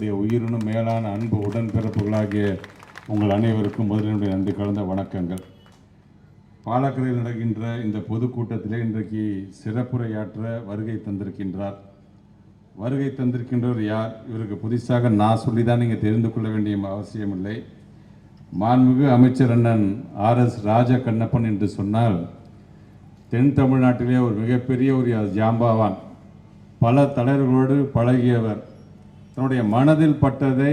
என்னுடைய உயிரினும் மேலான அன்பு உடன்பிறப்புகளாகிய உங்கள் அனைவருக்கும் முதலினுடைய நன்றி கலந்த வணக்கங்கள். பாலக்கரையில் நடக்கின்ற இந்த பொதுக்கூட்டத்திலே இன்றைக்கு சிறப்புரையாற்ற வருகை தந்திருக்கின்றார். வருகை தந்திருக்கின்றவர் யார்? இவருக்கு புதிசாக நான் சொல்லி தான் நீங்கள் தெரிந்து கொள்ள வேண்டிய அவசியமில்லை. மாண்புமிகு அமைச்சர் அண்ணன் ஆர் எஸ் ராஜ கண்ணப்பன் என்று சொன்னால் தென் தமிழ்நாட்டிலே ஒரு மிகப்பெரிய ஒரு ஜாம்பாவான். பல தலைவர்களோடு பழகியவர் தன்னுடைய மனதில் பட்டதை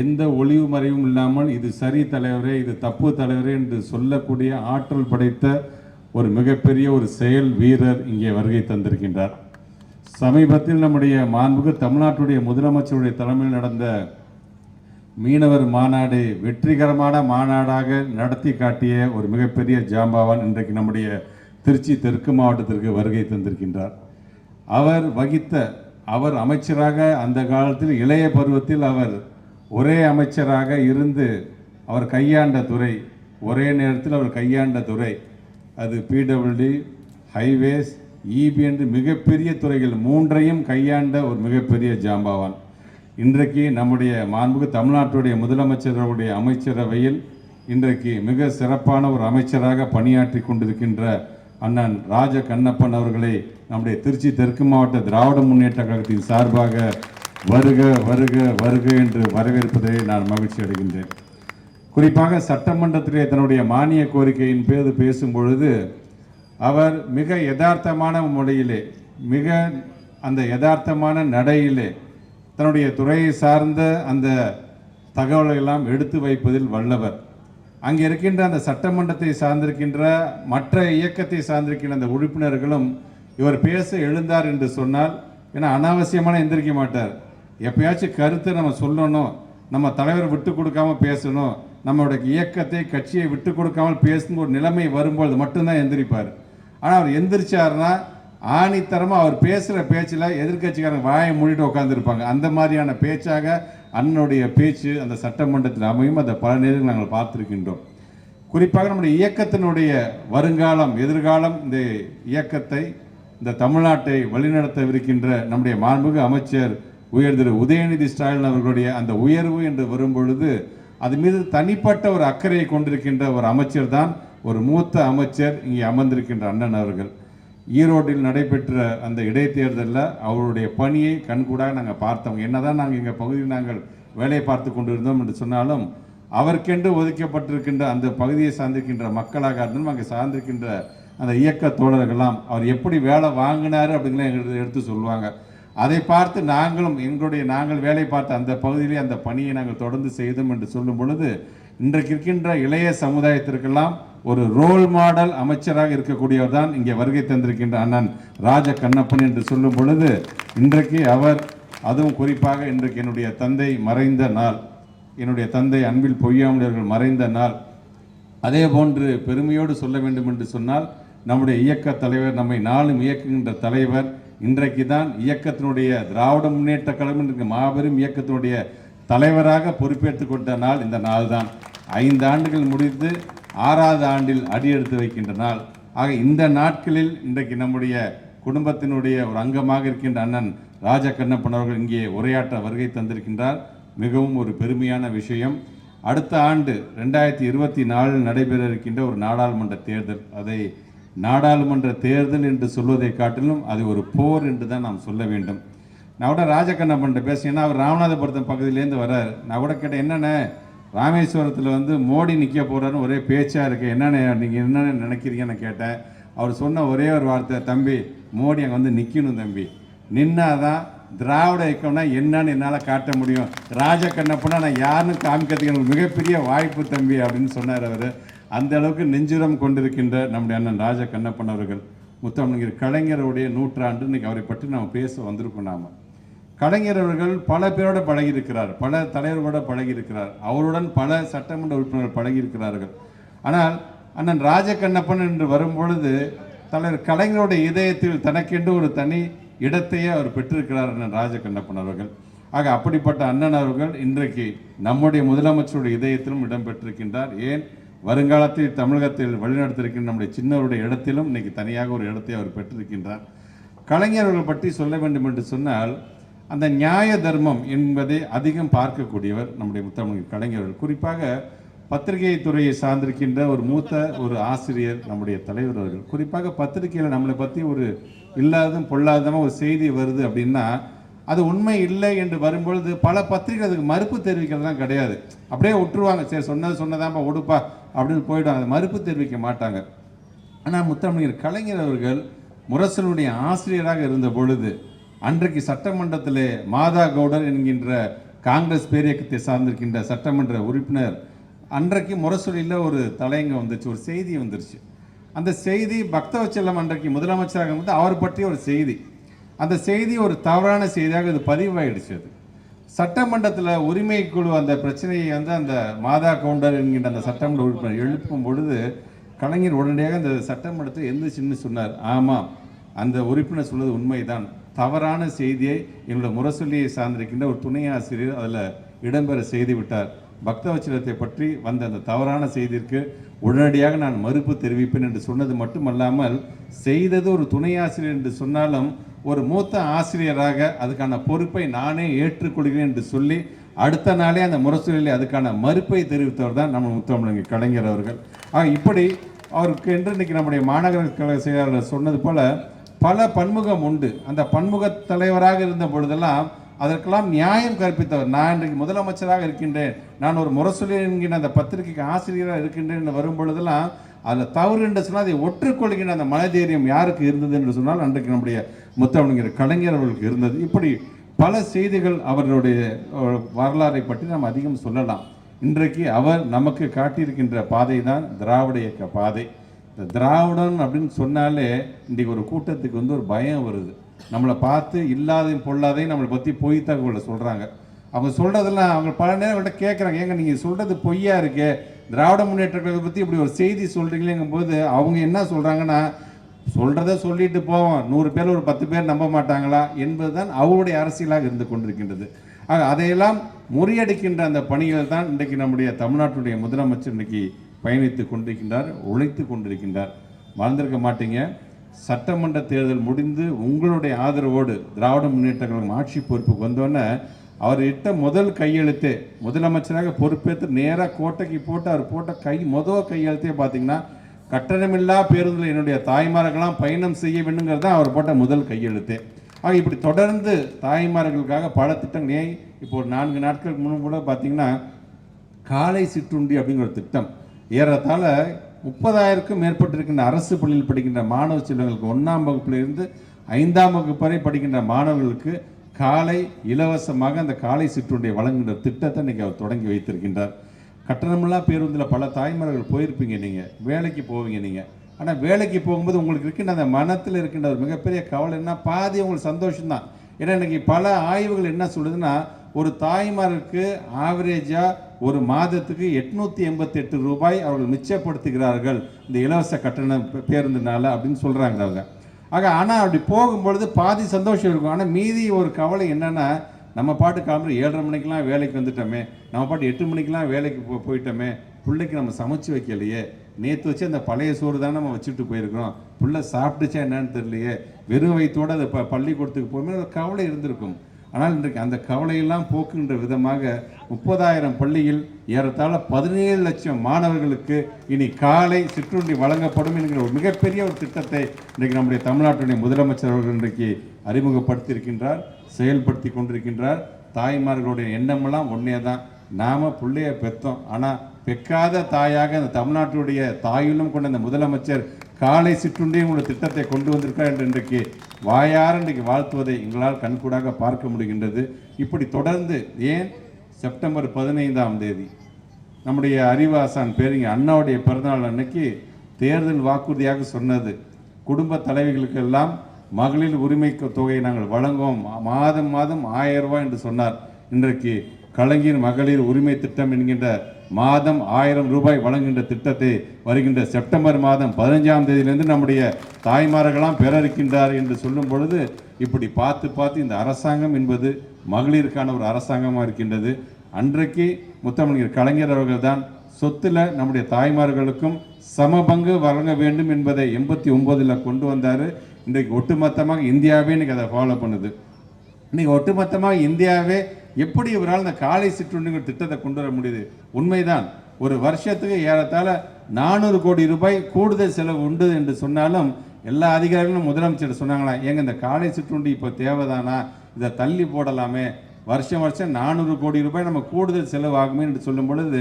எந்த ஒளிவு மறைவும் இல்லாமல் இது சரி தலைவரே இது தப்பு தலைவரே என்று சொல்லக்கூடிய ஆற்றல் படைத்த ஒரு மிகப்பெரிய ஒரு செயல் வீரர் இங்கே வருகை தந்திருக்கின்றார். சமீபத்தில் நம்முடைய மாண்புக்கு தமிழ்நாட்டுடைய முதலமைச்சருடைய தலைமையில் நடந்த மீனவர் மாநாடு வெற்றிகரமான மாநாடாக நடத்தி காட்டிய ஒரு மிகப்பெரிய ஜாம்பாவான் இன்றைக்கு நம்முடைய திருச்சி தெற்கு மாவட்டத்திற்கு வருகை தந்திருக்கின்றார். அவர் வகித்த அவர் அமைச்சராக அந்த காலத்தில் இளைய பருவத்தில் அவர் ஒரே அமைச்சராக இருந்து அவர் கையாண்ட துறை ஒரே நேரத்தில் அவர் கையாண்ட துறை. அது பிடபிள்யூடி ஹைவேஸ் இபி என்று மிகப்பெரிய துறைகள் மூன்றையும் கையாண்ட ஒரு மிகப்பெரிய ஜாம்பாவான். இன்றைக்கு நம்முடைய மாண்புக்கு தமிழ்நாட்டுடைய முதலமைச்சருடைய அமைச்சரவையில் இன்றைக்கு மிக சிறப்பான ஒரு அமைச்சராக பணியாற்றி கொண்டிருக்கின்ற அண்ணன் ராஜ கண்ணப்பன் அவர்களை நம்முடைய திருச்சி தெற்கு மாவட்ட திராவிட முன்னேற்ற கழகத்தின் சார்பாக வருக வருக வருக என்று வரவேற்பதை நான் மகிழ்ச்சி அடைகின்றேன். குறிப்பாக சட்டமன்றத்திலே தன்னுடைய மானிய கோரிக்கையின் பேர் பேசும் பொழுது அவர் மிக யதார்த்தமான முறையிலே மிக அந்த யதார்த்தமான நடையிலே தன்னுடைய துறையை சார்ந்த அந்த தகவலை எல்லாம் எடுத்து வைப்பதில் வல்லவர். அங்கே இருக்கின்ற அந்த சட்டமன்றத்தை சார்ந்திருக்கின்ற மற்ற இயக்கத்தை சார்ந்திருக்கின்ற அந்த உறுப்பினர்களும் இவர் பேச எழுந்தார் என்று சொன்னால் ஏன்னா அனாவசியமான எந்திரிக்க மாட்டார். எப்பயாச்சும் கருத்தை நம்ம சொல்லணும் நம்ம தலைவர் விட்டு கொடுக்காம பேசணும் நம்மளுடைய இயக்கத்தை கட்சியை விட்டு கொடுக்காமல் பேசணும் ஒரு நிலைமை வரும்பொழுது மட்டும்தான் எந்திரிப்பார். ஆனால் அவர் எந்திரிச்சார்னா ஆணித்தரமாக அவர் பேசுகிற பேச்சில் எதிர்கட்சிக்காரங்க வாயை மூடிட்டு உட்காந்துருப்பாங்க அந்த மாதிரியான பேச்சாக அண்ணனுடைய பேச்சு அந்த சட்டமன்றத்தில் அமையும் அந்த பல நேரங்கள் நாங்கள் பார்த்துருக்கின்றோம். குறிப்பாக நம்முடைய இயக்கத்தினுடைய வருங்காலம் எதிர்காலம் இந்த இயக்கத்தை இந்த தமிழ்நாட்டை வழிநடத்தவிருக்கின்ற நம்முடைய மாண்புமிகு அமைச்சர் உயர் திரு. உதயநிதி ஸ்டாலின் அவர்களுடைய அந்த உயர்வு என்று வரும்பொழுது அது மீது தனிப்பட்ட ஒரு அக்கறையை கொண்டிருக்கின்ற ஒரு அமைச்சர் தான் ஒரு மூத்த அமைச்சர் இங்கே அமர்ந்திருக்கின்ற அண்ணன் அவர்கள். ஈரோட்டில் நடைபெற்ற அந்த இடைத்தேர்தலில் அவருடைய பணியை கண்கூடாக நாங்கள் பார்த்தோம். என்னதான் நாங்கள் எங்கள் பகுதியில் நாங்கள் வேலை பார்த்து கொண்டிருந்தோம் என்று சொன்னாலும் அவருக்கென்று ஒதுக்கப்பட்டிருக்கின்ற அந்த பகுதியை சார்ந்திருக்கின்ற மக்களாக இருந்தாலும் அங்கே சார்ந்திருக்கின்ற அந்த இயக்க தோழர்கள்லாம் அவர் எப்படி வேலை வாங்கினார் அப்படிங்கிற எங்களுக்கு எடுத்து சொல்லுவாங்க. அதை பார்த்து நாங்களும் எங்களுடைய நாங்கள் வேலை பார்த்த அந்த பகுதியிலே அந்த பணியை நாங்கள் தொடர்ந்து செய்தோம் என்று சொல்லும் பொழுது இன்றைக்கு இருக்கின்ற இளைய சமுதாயத்திற்கெல்லாம் ஒரு ரோல் மாடல் அமைச்சராக இருக்கக்கூடியவர் தான் இங்கே வருகை தந்திருக்கின்ற அண்ணன் ராஜ கண்ணப்பன் என்று சொல்லும் பொழுது இன்றைக்கு அவர் அதுவும் குறிப்பாக இன்றைக்கு என்னுடைய தந்தை மறைந்த நாள் என்னுடைய தந்தை அன்பில் பொய்யாமலியர்கள் மறைந்த நாள் அதே போன்று பெருமையோடு சொல்ல வேண்டும் என்று சொன்னால் நம்முடைய இயக்க தலைவர் நம்மை நாளும் இயக்குகின்ற தலைவர் இன்றைக்கு தான் இயக்கத்தினுடைய திராவிட முன்னேற்ற கழகம் மாபெரும் இயக்கத்தினுடைய தலைவராக பொறுப்பேற்றுக் கொண்ட நாள் இந்த நாள் தான் ஐந்து ஆண்டுகள் முடிந்து ஆறாவது ஆண்டில் அடியெடுத்து வைக்கின்ற நாள். ஆக இந்த நாட்களில் இன்றைக்கு நம்முடைய குடும்பத்தினுடைய ஒரு அங்கமாக இருக்கின்ற அண்ணன் ராஜ கண்ணப்பன் அவர்கள் இங்கே உரையாற்ற வருகை தந்திருக்கின்றார். மிகவும் ஒரு பெருமையான விஷயம். அடுத்த ஆண்டு ரெண்டாயிரத்தி இருபத்தி நாலில் நடைபெற இருக்கின்ற ஒரு நாடாளுமன்ற தேர்தல். அதை நாடாளுமன்ற தேர்தல் என்று சொல்வதை காட்டிலும் அது ஒரு போர் என்று தான் நாம் சொல்ல வேண்டும். நான் கூட ராஜகண்ணப்பன்ட்ட பேசினேன்னா அவர் ராமநாதபுரத்தம் பகுதியிலேருந்து வர்றாரு. நான் கூட கேட்டேன் என்னென்ன ராமேஸ்வரத்தில் வந்து மோடி நிற்க போகிறாருன்னு ஒரே பேச்சாக இருக்குது என்னென்ன நீங்கள் என்னென்ன நினைக்கிறீங்கன்னு கேட்டேன். அவர் சொன்ன ஒரே ஒரு வார்த்தை தம்பி மோடி அங்கே வந்து நிற்கணும் தம்பி. நின்னாதான் திராவிட இயக்கம்னா என்னன்னு என்னால் காட்ட முடியும். ராஜ கண்ணப்பனா நான் யாருன்னு காமிக்கிறதுக்கு எனக்கு மிகப்பெரிய வாய்ப்பு தம்பி அப்படின்னு சொன்னார் அவர். அந்த அளவுக்கு நெஞ்சுரம் கொண்டிருக்கின்ற நம்முடைய அண்ணன் ராஜ கண்ணப்பன் அவர்கள். முத்தமிழர் கலைஞருடைய நூற்றாண்டு இன்னைக்கு அவரை பற்றி நாம் பேச வந்திருக்கோம் நாம. கலைஞர் அவர்கள் பல பேரோட பழகியிருக்கிறார் பல தலைவர்களோட பழகியிருக்கிறார். அவருடன் பல சட்டமன்ற உறுப்பினர்கள் பழகியிருக்கிறார்கள். ஆனால் அண்ணன் ராஜ கண்ணப்பன் என்று வரும்பொழுது தலைவர் கலைஞருடைய இதயத்தில் தனக்கென்று ஒரு தனி இடத்தையே அவர் பெற்றிருக்கிறார் அண்ணன் ராஜ கண்ணப்பன் அவர்கள். ஆக அப்படிப்பட்ட அண்ணன் அவர்கள் இன்றைக்கு நம்முடைய முதலமைச்சருடைய இதயத்திலும் இடம் பெற்றிருக்கின்றார் ஏன்? வருங்காலத்தில் தமிழகத்தில் வழிநடத்திருக்கின்ற நம்முடைய சின்னவருடைய இடத்திலும் இன்னைக்கு தனியாக ஒரு இடத்தை அவர் பெற்றிருக்கின்றார். கலைஞர்கள் பற்றி சொல்ல வேண்டும் என்று சொன்னால் அந்த நியாய தர்மம் என்பதை அதிகம் பார்க்கக்கூடியவர் நம்முடைய முத்தமிழ் கலைஞர்கள் குறிப்பாக பத்திரிகை துறையை சார்ந்திருக்கின்ற ஒரு மூத்த ஒரு ஆசிரியர் நம்முடைய தலைவர் அவர்கள். குறிப்பாக பத்திரிகையில் நம்மளை பற்றி ஒரு இல்லாததும் பொல்லாதமாக ஒரு செய்தி வருது அப்படின்னா அது உண்மை இல்லை என்று வரும்பொழுது பல பத்திரிகை அதுக்கு மறுப்பு தெரிவிக்கிறதுலாம் கிடையாது. அப்படியே விட்டுருவாங்க. சரி சொன்னது சொன்னதாப்பா ஒடுப்பா அப்படின்னு போயிடுவாங்க. அது மறுப்பு தெரிவிக்க மாட்டாங்க. ஆனால் முத்தமிழர் கலைஞர் அவர்கள் முரசனுடைய ஆசிரியராக இருந்த பொழுது அன்றைக்கு சட்டமன்றத்திலே மாதா கவுடர் என்கின்ற காங்கிரஸ் பேரியக்கத்தை சார்ந்திருக்கின்ற சட்டமன்ற உறுப்பினர் அன்றைக்கு முரசொலியில் ஒரு தலையங்கம் வந்துச்சு ஒரு செய்தி வந்துருச்சு. அந்த செய்தி பக்தவச்சலம் அன்றைக்கு முதலமைச்சராக வந்து அவர் பற்றிய ஒரு செய்தி. அந்த செய்தி ஒரு தவறான செய்தியாக இது பதிவாயிடுச்சு அது. சட்டமன்றத்தில் உரிமை குழு அந்த பிரச்சனையை வந்து அந்த மாதா கவுண்டர் என்கின்ற அந்த சட்டமன்ற உறுப்பினர் எழுப்பும் பொழுது கலைஞர் உடனடியாக அந்த சட்டமன்றத்தை எந்திரிச்சுன்னு சொன்னார். ஆமாம் அந்த உறுப்பினர் சொல்வது உண்மைதான். தவறான செய்தியை என்னோட முரசொலியை சார்ந்திருக்கின்ற ஒரு துணை ஆசிரியர் அதில் இடம்பெற செய்து விட்டார் பக்தவச்சலத்தை பற்றி வந்த அந்த தவறான செய்திற்கு உடனடியாக நான் மறுப்பு தெரிவிப்பேன் என்று சொன்னது மட்டுமல்லாமல் செய்தது ஒரு துணை ஆசிரியர் என்று சொன்னாலும் ஒரு மூத்த ஆசிரியராக அதுக்கான பொறுப்பை நானே ஏற்றுக்கொள்கிறேன் என்று சொல்லி அடுத்த நாளே அந்த முரசொலியில் அதுக்கான மறுப்பை தெரிவித்தவர் தான் நம்ம முத்தமிழங்க கலைஞர் அவர்கள். ஆக இப்படி அவருக்கு என்று இன்றைக்கி நம்முடைய மாநகர கழக செயலாளர் சொன்னது போல பல பன்முகம் உண்டு. அந்த பன்முக தலைவராக இருந்த பொழுதெல்லாம் அதற்கெல்லாம் நியாயம் கற்பித்தவர். நான் இன்றைக்கு முதலமைச்சராக இருக்கின்றேன். நான் ஒரு முரசொலி என்கின்ற அந்த பத்திரிகைக்கு ஆசிரியராக இருக்கின்றேன் என்று வரும் பொழுதெல்லாம் அதில் தவறு என்று சொன்னால் அதை ஒற்றுக்கொள்கின்ற அந்த மனதைரியம் யாருக்கு இருந்தது என்று சொன்னால் அன்றைக்கு நம்முடைய முத்தமிழ்கிற கலைஞர் அவர்களுக்கு இருந்தது. இப்படி பல செய்திகள் அவர்களுடைய வரலாறை பற்றி நாம் அதிகம் சொல்லலாம். இன்றைக்கு அவர் நமக்கு காட்டியிருக்கின்ற பாதை தான் திராவிட இயக்க பாதை. இந்த திராவிடன் அப்படின்னு சொன்னாலே இன்றைக்கு ஒரு கூட்டத்துக்கு வந்து ஒரு பயம் வருது. நம்மளை பார்த்து இல்லாதையும் பொல்லாதையும் நம்மளை பற்றி பொய் தகவலை சொல்கிறாங்க அவங்க சொல்கிறதெல்லாம் அவங்க பல நேரங்கள்ட்ட கேட்குறாங்க ஏங்க நீங்கள் சொல்கிறது பொய்யா இருக்கே? திராவிட முன்னேற்ற கழகத்தை பற்றி இப்படி ஒரு செய்தி சொல்கிறீங்களேங்கும் போது அவங்க என்ன சொல்கிறாங்கன்னா சொல்கிறத சொல்லிட்டு போவோம். நூறு பேர் ஒரு பத்து பேர் நம்ப மாட்டாங்களா? என்பதுதான் அவருடைய அரசியலாக இருந்து கொண்டிருக்கின்றது. ஆக அதையெல்லாம் முறியடிக்கின்ற அந்த பணிகள் தான் இன்றைக்கு நம்முடைய தமிழ்நாட்டுடைய முதலமைச்சர் இன்னைக்கு பயணித்து கொண்டிருக்கின்றார் உழைத்து கொண்டிருக்கின்றார். மறந்திருக்க மாட்டீங்க. சட்டமன்ற தேர்தல் முடிந்து உங்களுடைய ஆதரவோடு திராவிட முன்னேற்ற கழகம் ஆட்சி பொறுப்புக்கு வந்தோன்னே அவர் இட்ட முதல் கையெழுத்தே முதலமைச்சராக பொறுப்பேற்று நேராக கோட்டைக்கு போட்டு அவர் போட்ட கை முதல் கையெழுத்தே பார்த்தீங்கன்னா கட்டணமில்லா பேருந்தில் என்னுடைய தாய்மார்கள்லாம் பயணம் செய்ய வேண்டுங்கிறது தான் அவர் போட்ட முதல் கையெழுத்தே. ஆக இப்படி தொடர்ந்து தாய்மார்களுக்காக பல திட்டங்கள் ஏன் இப்போ ஒரு நான்கு நாட்களுக்கு முன்பு கூட பார்த்தீங்கன்னா காலை சிற்றுண்டி அப்படிங்கிற ஒரு திட்டம் ஏறத்தாழ முப்பதாயிரக்கும் மேற்பட்டிருக்கின்ற அரசு பள்ளியில் படிக்கின்ற மாணவ செல்வங்களுக்கு ஒன்றாம் வகுப்பிலிருந்து ஐந்தாம் வகுப்பு வரை படிக்கின்ற மாணவர்களுக்கு காலை இலவசமாக அந்த காலை சிற்றுண்டை வழங்குகின்ற திட்டத்தை இன்னைக்கு அவர் தொடங்கி வைத்திருக்கின்றார். கட்டணமில்லா பேருந்தில் பல தாய்மார்கள் போயிருப்பீங்க நீங்கள் வேலைக்கு போவீங்க நீங்கள் ஆனால் வேலைக்கு போகும்போது உங்களுக்கு இருக்கின்ற அந்த மனத்தில் இருக்கின்ற ஒரு மிகப்பெரிய கவலை என்ன? பாதி உங்களுக்கு சந்தோஷம்தான். ஏன்னா இன்றைக்கி பல ஆய்வுகள் என்ன சொல்லுதுன்னா ஒரு தாய்மாருக்கு ஆவரேஜாக ஒரு மாதத்துக்கு எட்நூற்றி எண்பத்தெட்டு ரூபாய் அவர்கள் மிச்சப்படுத்துகிறார்கள். இந்த இலவச கட்டண பேருந்துனால அப்படின்னு சொல்கிறாங்க அவங்க. ஆக ஆனால் அப்படி போகும்பொழுது பாதி சந்தோஷம் இருக்கும். ஆனால் மீதி ஒரு கவலை என்னென்னா நம்ம பாட்டு கிளம்புற ஏழரை மணிக்கெலாம் வேலைக்கு வந்துட்டோமே நம்ம பாட்டு எட்டு மணிக்கெலாம் வேலைக்கு போ போயிட்டோமே பிள்ளைக்கு நம்ம சமைச்சு வைக்கலையே நேற்று வச்சு அந்த பழைய சோறு தானே நம்ம வச்சுட்டு போயிருக்கிறோம் புள்ள சாப்பிட்டுச்சா என்னன்னு தெரியலையே வெறும் வயிற்றோடு அதை ப பள்ளிக்கூடத்துக்கு போகும்போது ஒரு கவலை இருந்திருக்கும். ஆனால் இன்றைக்கு அந்த கவலையெல்லாம் போக்குகின்ற விதமாக முப்பதாயிரம் பள்ளியில் ஏறத்தாழ பதினேழு லட்சம் மாணவர்களுக்கு இனி காலை சிற்றுண்டி வழங்கப்படும் என்கிற ஒரு மிகப்பெரிய ஒரு திட்டத்தை இன்றைக்கு நம்முடைய தமிழ்நாட்டுடைய முதலமைச்சர் அவர்கள் இன்றைக்கு அறிமுகப்படுத்தியிருக்கின்றார் செயல்படுத்தி கொண்டிருக்கின்றார். தாய்மார்களுடைய எண்ணமெல்லாம் ஒன்றே தான். நாம் பிள்ளைய பெற்றோம். ஆனால் பெக்காத தாயாக அந்த தமிழ்நாட்டுடைய தாயுள்ளம் கொண்ட இந்த முதலமைச்சர் காலை சிற்றுண்டே உங்களுடைய திட்டத்தை கொண்டு வந்திருக்கார் என்று இன்றைக்கு வாயார இன்றைக்கு வாழ்த்துவதை எங்களால் கண்கூடாக பார்க்க முடிகின்றது. இப்படி தொடர்ந்து ஏன் செப்டம்பர் பதினைந்தாம் தேதி நம்முடைய அறிவாசான் பேருங்க அண்ணாவுடைய பிறந்தநாள் அன்னைக்கு தேர்தல் வாக்குறுதியாக சொன்னது. குடும்ப தலைவிகளுக்கெல்லாம் மகளிர் உரிமை தொகையை நாங்கள் வழங்குவோம். மாதம் மாதம் ஆயிரம் ரூபாய் என்று சொன்னார். இன்றைக்கு கலைஞர் மகளிர் உரிமை திட்டம் என்கின்ற மாதம் ஆயிரம் ரூபாய் வழங்குகின்ற திட்டத்தை வருகின்ற செப்டம்பர் மாதம் பதினஞ்சாம் தேதியிலிருந்து நம்முடைய தாய்மார்களாம் பெற இருக்கின்றார் என்று சொல்லும் பொழுது இப்படி பார்த்து பார்த்து இந்த அரசாங்கம் என்பது மகளிருக்கான ஒரு அரசாங்கமாக இருக்கின்றது. அன்றைக்கு முத்தமிழர் கலைஞர் அவர்கள் தான் சொத்துல நம்முடைய தாய்மார்களுக்கும் சம பங்கு வழங்க வேண்டும் என்பதை எண்பத்தி ஒம்போதில் கொண்டு வந்தார். இன்றைக்கு ஒட்டுமொத்தமாக இந்தியாவே இன்றைக்கி அதை ஃபாலோ பண்ணுது. இன்றைக்கி ஒட்டுமொத்தமாக இந்தியாவே எப்படி இவரால் இந்த காலை சிற்றுண்டுங்கிற திட்டத்தை கொண்டு வர முடியுது? உண்மைதான். ஒரு வருஷத்துக்கு ஏறத்தாழ நானூறு கோடி ரூபாய் கூடுதல் செலவு உண்டு என்று சொன்னாலும் எல்லா அதிகாரிகளும் முதலமைச்சர் சொன்னாங்களாம் ஏங்க இந்த காலை சிற்றுண்டி இப்போ தேவைதானா? இதை தள்ளி போடலாமே. வருஷம் வருஷம் நானூறு கோடி ரூபாய் நம்ம கூடுதல் செலவாகுமே என்று சொல்லும் பொழுது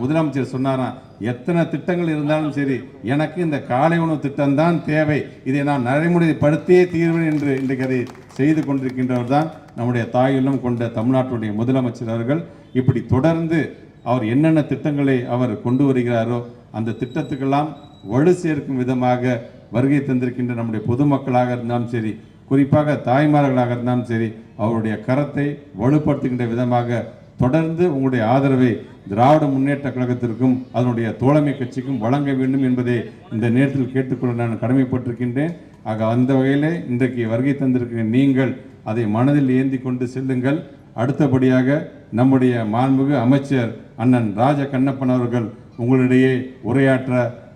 முதலமைச்சர் சொன்னாராம் எத்தனை திட்டங்கள் இருந்தாலும் சரி எனக்கு இந்த காலை உணவு திட்டம் தான் தேவை. இதை நான் நடைமுறைப்படுத்தியே தீர்வேன் என்று இன்றைக்கு அதை செய்து கொண்டிருக்கின்றவர் தான் நம்முடைய தாயுள்ளம் கொண்ட தமிழ்நாட்டுடைய முதலமைச்சர் அவர்கள். இப்படி தொடர்ந்து அவர் என்னென்ன திட்டங்களை அவர் கொண்டு வருகிறாரோ அந்த திட்டத்துக்கெல்லாம் வலு சேர்க்கும் விதமாக வருகை தந்திருக்கின்ற நம்முடைய பொதுமக்களாக இருந்தாலும் சரி குறிப்பாக தாய்மார்களாக இருந்தாலும் சரி அவருடைய கரத்தை வலுப்படுத்துகின்ற விதமாக தொடர்ந்து உங்களுடைய ஆதரவை திராவிட முன்னேற்ற கழகத்திற்கும் அதனுடைய தோழமை கட்சிக்கும் வழங்க வேண்டும் என்பதை இந்த நேரத்தில் கேட்டுக்கொள்ள நான் கடமைப்பட்டிருக்கின்றேன். ஆக அந்த வகையிலே இன்றைக்கு வருகை தந்திருக்கிற நீங்கள் அதை மனதில் ஏந்தி கொண்டு செல்லுங்கள். அடுத்தபடியாக நம்முடைய மாண்புமிகு அமைச்சர் அண்ணன் ராஜ கண்ணப்பன் அவர்கள் உங்களிடையே உரையாற்ற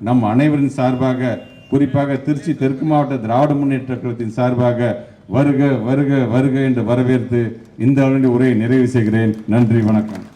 நம் அனைவரின் சார்பாக குறிப்பாக திருச்சி தெற்கு மாவட்ட திராவிட முன்னேற்ற கழகத்தின் சார்பாக வருக வருக வருக என்று வரவேற்று இந்த உரையை நிறைவு செய்கிறேன். நன்றி வணக்கம்.